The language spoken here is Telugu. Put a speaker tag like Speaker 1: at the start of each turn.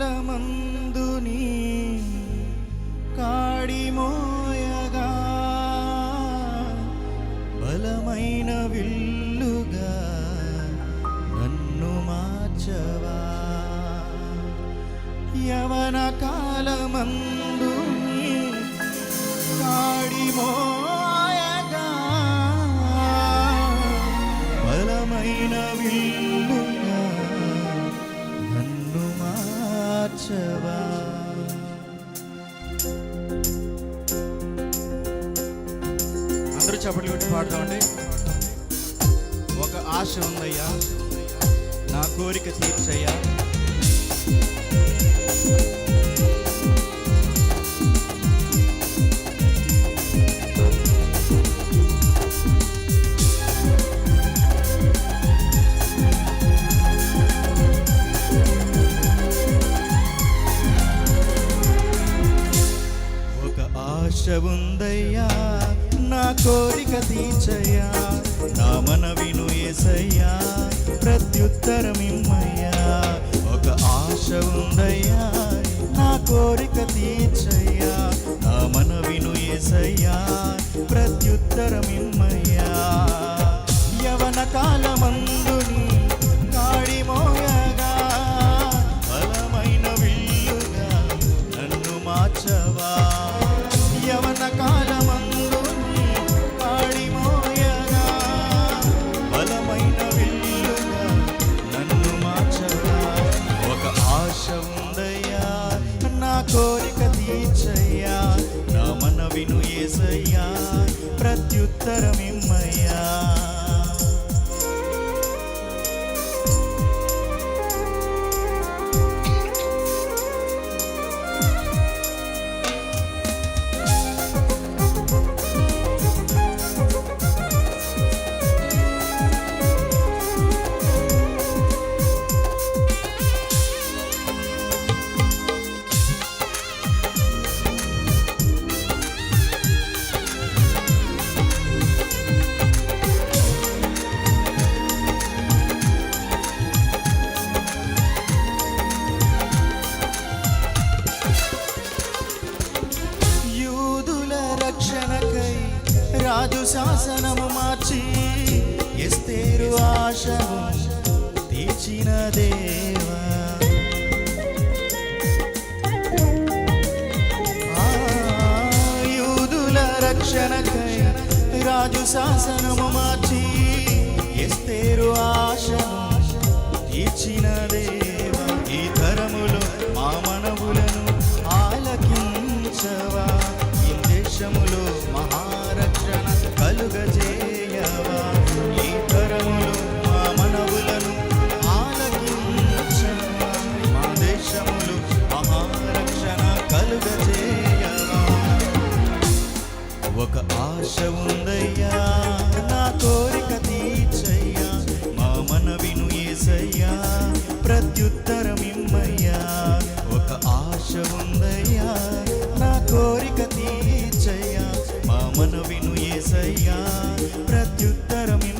Speaker 1: జలమందుని కాడిమోయగా బలమైన విల్లుగా నన్ను మార్చవా. యవన కాలమందుని కాడిమో చప్పట్లు కొట్టి పాడదామండి. ఒక ఆశ ఉందయ్యా. నా కోరిక తీర్చయ్యా. ఒక ఆశ ఉందయ్యా. నా కోరిక తీర్చయ్యా. నా మనవిను ఏసయ్యా. ప్రత్యుత్తరమిమ్మయ్యా. ఒక ఆశ ఉందయ్యా. నా కోరిక తీర్చయ్యా. నా మనవిను ఏసయ్యా. ప్రత్యుత్తరమిమ్మయ్యా. కోరిక తీర్చయ్యా. నా మనవిను ఏసయ్యా. ప్రత్యుత్తరమిమ్మయ్యా. రాజు శాసనము మార్చి ఎస్తేరు ఆశను తీర్చిన దేవా. ఆ, యూదుల రక్షణకై రాజు శాసనము మార్చి ఎస్తేరు ఆశ నామను విను ఏసయ్యా ప్రత్యుత్తరమిను